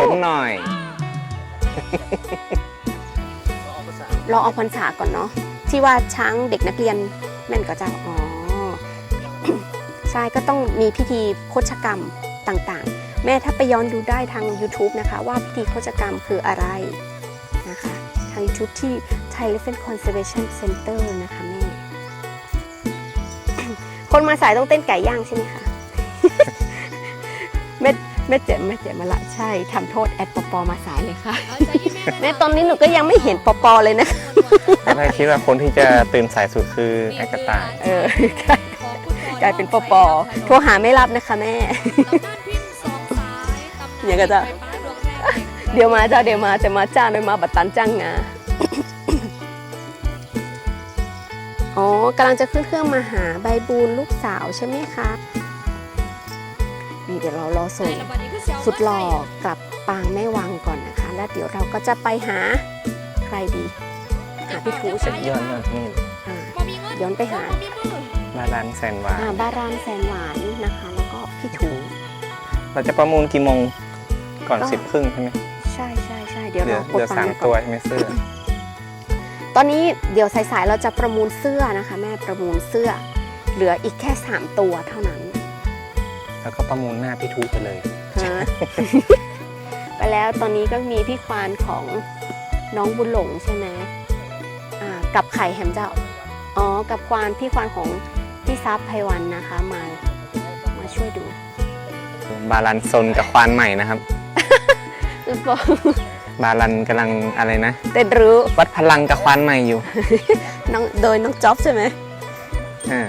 ผมหน่อย รอเอาพรรษาก่อนเนาะที่ว่าช้างเด็กนักเรียนแม่นก็จะอ๋อ ใช่ก็ต้องมีพิธีโคชกรรมต่างๆ แม่ถ้าไปย้อนดูได้ทาง YouTube นะคะ ว่าพิธีโคชกรรมคืออะไรนะคะ ทาง YouTube ที่ Thai Elephant Conservation Center นะคะแม่ คนมาสายต้องเต้นไก่ย่างใช่ไหมคะ แม่แม่เจ็บแม่เจ็บมาละใช่ทำโทษแอดปอปอมาสายเลยค่ะแม่ตอนนี้หนูก็ยังไม่เห็นปอปอเลยนะแล้วถ้าคิดว่าคนที่จะตื่นสายสุดคือไอ้กระต่ายเออกลายเป็นปอปอโทรหาไม่รับนะคะแม่อย่างก็จะเดี๋ยวมาจ้าเดี๋ยวมาจะมาจ้างเดี๋ยวมาบัตรตันจ้างงาอ๋อกำลังจะขึ้นเครื่องมาหาใบบูนลูกสาวใช่ไหมคะนี่ เดี๋ยวเรารอส่งสุดหล่อกลับปางแม่วังก่อนนะคะ แล้วเดี๋ยวเราก็จะไปหาใครดี หาพี่ทูใช่ไหมย้อนย้อนนี่อ่าย้อนไปหาบาลานแซนวาอ่าบารานแสนหวานนะคะ แล้วก็พี่ถูเราจะประมูลกี่โมงก่อนก็สิบครึ่งใช่ไหมใช่ใช่ใช่เดี๋ยวเหลืเราอกเหลืดอฟังสามไว้ก่ตัวอนใช่ไหมเสื้อ ตอนนี้เดี๋ยวสายๆเราจะประมูลเสื้อนะคะ แม่ประมูลเสื้อ เหลืออีกแค่ 3 ตัวเท่านั้น แล้วก็ประมูลหน้าพี่ทูไปเลย ฮะ ไปแล้วตอนนี้ก็มีพี่ควานของน้องบุญหลงใช่ไหมอ่ากับไข่แฮมเจ้า อ๋อ กับควานพี่ควานของพี่ซับไพวันนะคะมา มาช่วยดูบาลันซนกับควานใหม่นะครับบาลันกำลังอะไรนะ เต้นรู้วัดพลังกับควานใหม่อยู่น้องโดยน้องจ๊อบใช่ไหมอ่า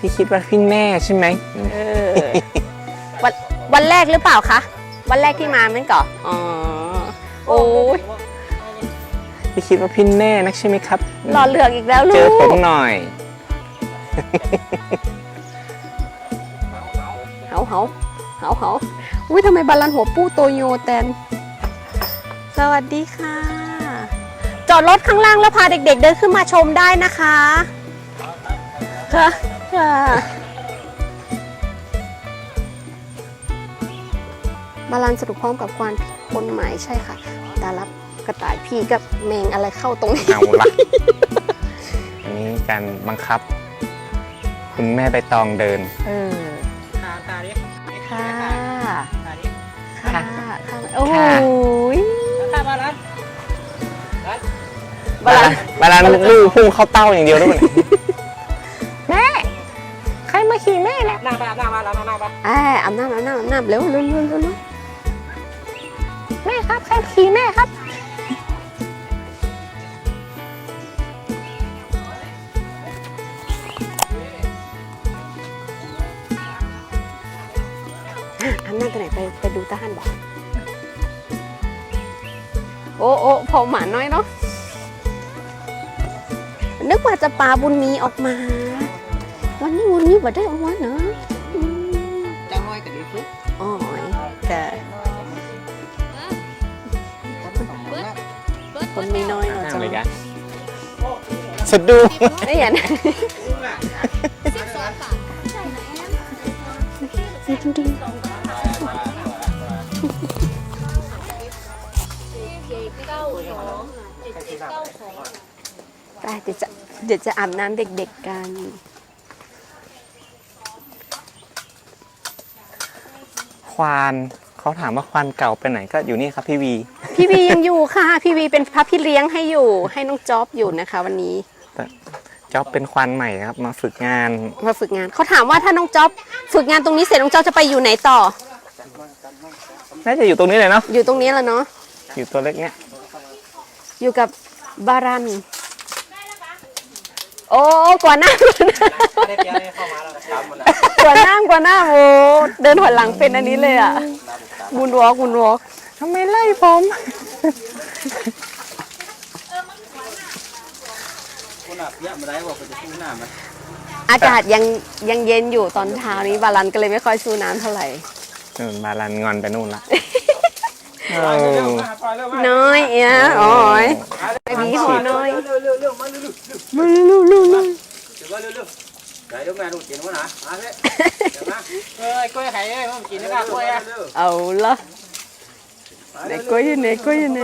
พี่คิดว่าพี่แม่ใช่ไหมเออวันวันแรกหรือเปล่าคะ วันแรกที่มามันก่อนอ๋อ โอ้ยพี่คิดว่าพี่แม่นักใช่ไหมครับรอเหลือกอีกแล้วลูเจอกผมหน่อย เฮาเฮาเฮาเฮาอุ้ยทำไมบาลันหัวปูโตโยแตน สวัสดีค่ะ จอดรถข้างล่างแล้วพาเด็กๆเดินขึ้นมาชมได้นะคะค่ะค่ะ บาลันสรุปพร้อมกับควานคนหมายใช่ค่ะ ตารับกระต่ายพี่กับแมงอะไรเข้าตรงนี้ เอาละ อันนี้การบังคับ คุณแม่ใบตองเดิน เออ ตาตาดิค่ะ ตาดิค่ะ ค่ะ โอ้โหยตาบาลันบาลันบาลานลูกพุ่งเข้าเต้าอย่างเดียวด้วย ขี่แม่แล้วหน้าบาหน้าบาหน้าบาหน้าบาอ่าอาบน้ำอาบน้ำอาบน้ำเร็วเร็วเร็วเร็วเร็วแม่ครับใครขี่แม่ครับอาบน้ำตัวไหนไปไปดูตาหันบอกโอ้โอ้พอหมาน้อยเนาะนึกว่าจะปลาบุญมีออกมา วันนี้บุญมีบ่ได้ออกมาเนาะอืมจังน้อยกับดีฟุ๊กอ๋อยแต่คนมีน้อยเนาะนั่งจังเลยกันสะดูไม่เห็นไปเดี๋ยวจะเดี๋ยวจะอาบน้ำเด็กๆกัน ควานเขาถามว่าควานเก่าไปไหนก็อยู่นี่ครับพี่วี พี่วียังอยู่ค่ะ พี่วีเป็นพระพี่เลี้ยงให้อยู่ ให้น้องจ๊อบอยู่นะคะ วันนี้จ๊อบเป็นควานใหม่ครับ มาฝึกงาน มาฝึกงานเขาถามว่าถ้าน้องจ๊อบฝึกงานตรงนี้เสร็จน้องจ๊อบจะไปอยู่ไหนต่อ น่าจะอยู่ตรงนี้เลยเนาะอยู่ตรงนี้แล้วเนาะอยู่ตัวเล็กเนี้ยอยู่กับบารัน โอ้กว่าหน้าได้เปียได้เข้ามาแล้วครับมันกว่าหน้ากว่าหน้าโอ้ เดินหัวหลังเป็นอันนี้เลยอะบุญวอล์กบุญวอล์กทำไมไล่ผมคุณอะเปียมาได้บอกไปจะสู้หน้ามันอากาศยังยังเย็นอยู่ตอนเช้านี้บารันก็เลยไม่ค่อยสู้น้ำเท่าไหร่นู่นบาลันงอนไปนู่นละปล่อยเร็วมาปล่อยเร็วมาน้อยเอ้ยอ๋อยไอบีหอน้อยเร็วเร็วเร็วมาเร็วเร็วมาเร็วเร็ว เร็วเดี๋ยวเร็วเร็วไหนเดี๋ยวแม่ดูกินวะนะมาเถอะเดี๋ยวมาเอ้ยกล้วยไข่เอ้ยผมกินได้ป่ะกล้วยอะเอาละไหนกล้วยอยู่ไหนกล้วยอยู่ไหน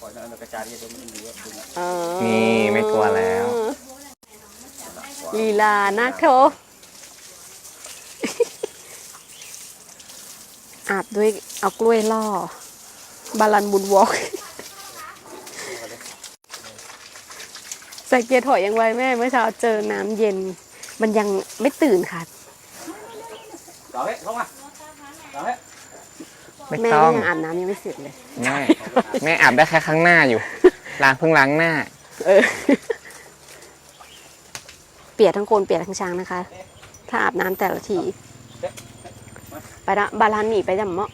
ปล่อยแล้วกระจายเดี๋ยวมันดีว่าคุณอ๋อนี่ไม่กลัวแล้วลีลานักโทอาบด้วยเอากล้วยล่อบาลันบุญวอล์ก ใส่เกียร์ถอยยังไวแม่เมื่อเช้าเจอน้ำเย็น มันยังไม่ตื่นค่ะต่อเฮ้ยเข้ามาต่อเฮ้ยไม่แม่ต้องยังอาบน้ำยังไม่เสร็จเลย แม่แม่อาบได้แค่ข้างหน้าอยู่ล้างเพิ่งล้างหน้า เออ เปียกทั้งโคนเปียกทั้งช้างนะคะ ถ้าอาบน้ำแต่ละที ไปละบาลานหนีไปจำเมาะ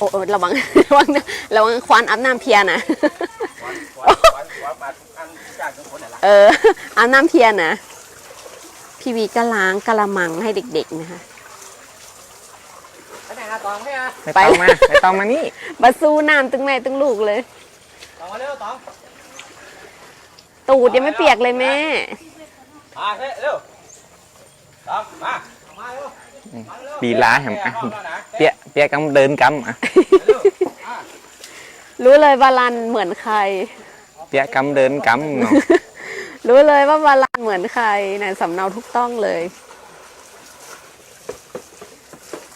โอ้โอ้ระวัง ระวังนะระวังควานอาบน้ำเพียนะ วันวันวันมาอันจ้างทุกคนน่ะละเอออาบน้ำเพียนะ พี่วีก็ล้างกะละมังให้เด็กๆนะคะ ไปไหนฮะตองให้ฮะไม่ต้องมาไม่ต้องมานี่บาสู้น้ำตึงแม่ตึงลูกเลย ตองมาเร็วตองตูดยังไม่เปียกเลยแม่ มาเฮ้ยเร็วตองมามาเร็วดีล้าแหมอะเปีย เปียกำเดินกำอะรู้เลยว่ารันเหมือนใคร เปียกำเดินกำเนาะรู้เลยว่าบาลานเหมือนใครนะสำเนาถูกต้องเลย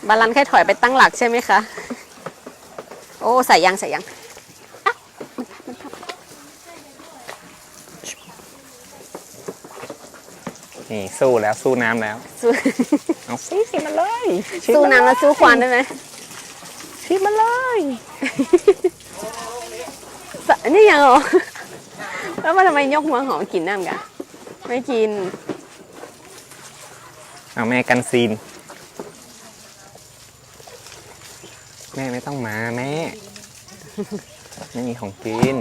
บาลานแค่ถอยไปตั้งหลักใช่ไหมคะ โอ้ใส่ยังใส่ยัง นี่สู้แล้วสู้น้ำแล้ว สู้เอาสิสิมาเลยสู้น้ำแล้วสู้ควันได้ไหมสิมาเลยสะนี่ยังเหรอ แล้วมาทำไมยกหัวหอมกินน้ำกันไม่กิน เอาแม่กันซีน แม่ไม่ต้องมาแม่ไม่มีของกิน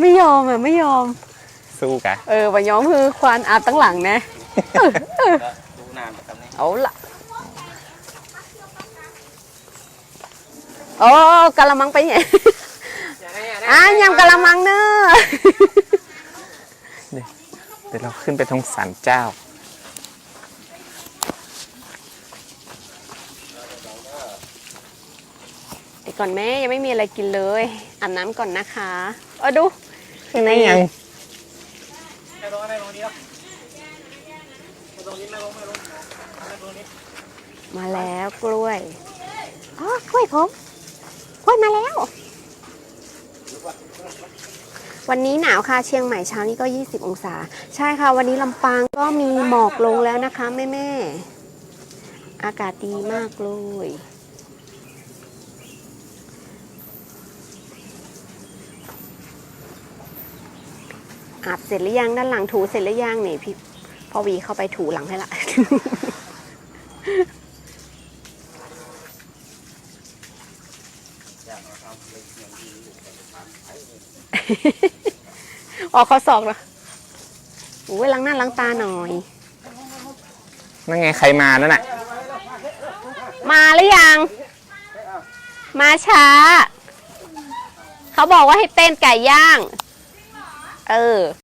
ไม่ยอมอะ ไม่ยอม สู้กะ เออว่ายอมคือควานอาบตั้งหลังนะ ดูน้ำแบบนี้เอาละโอ้กะละมังไปไหนอะยำกะละมังเนอะเดี๋ยวเราขึ้นไปตรงศาลเจ้าเดี๋ยวก่อนแม่ยังไม่มีอะไรกินเลยอาบน้ำก่อนนะคะเออดูขึ้นได้ยังไม่ลงไม่ลงนี้หรอกตรงนี้ไม่ลงไมาแล้วกล้วยอ๋อกล้วยผมกล้วยมาแล้ว วันนี้หนาวค่ะเชียงใหม่เช้านี้ก็ 20 องศา ใช่ค่ะ วันนี้ลำปางก็มีหมอกลงแล้วนะคะ แม่แม่อากาศดีมากเลยอาบเสร็จหรือยังด้านหลังถูเสร็จหรือยังนี่พี่ พ่อวีเข้าไปถูหลังให้ละ ออกข้อศอกเหรอโอ้ยล้างหน้าล้างตาหน่อย นั่นไงใครมาแล้วน่ะ มาหรือยัง มาช้า เขาบอกว่าให้เต้นไก่ย่าง เออ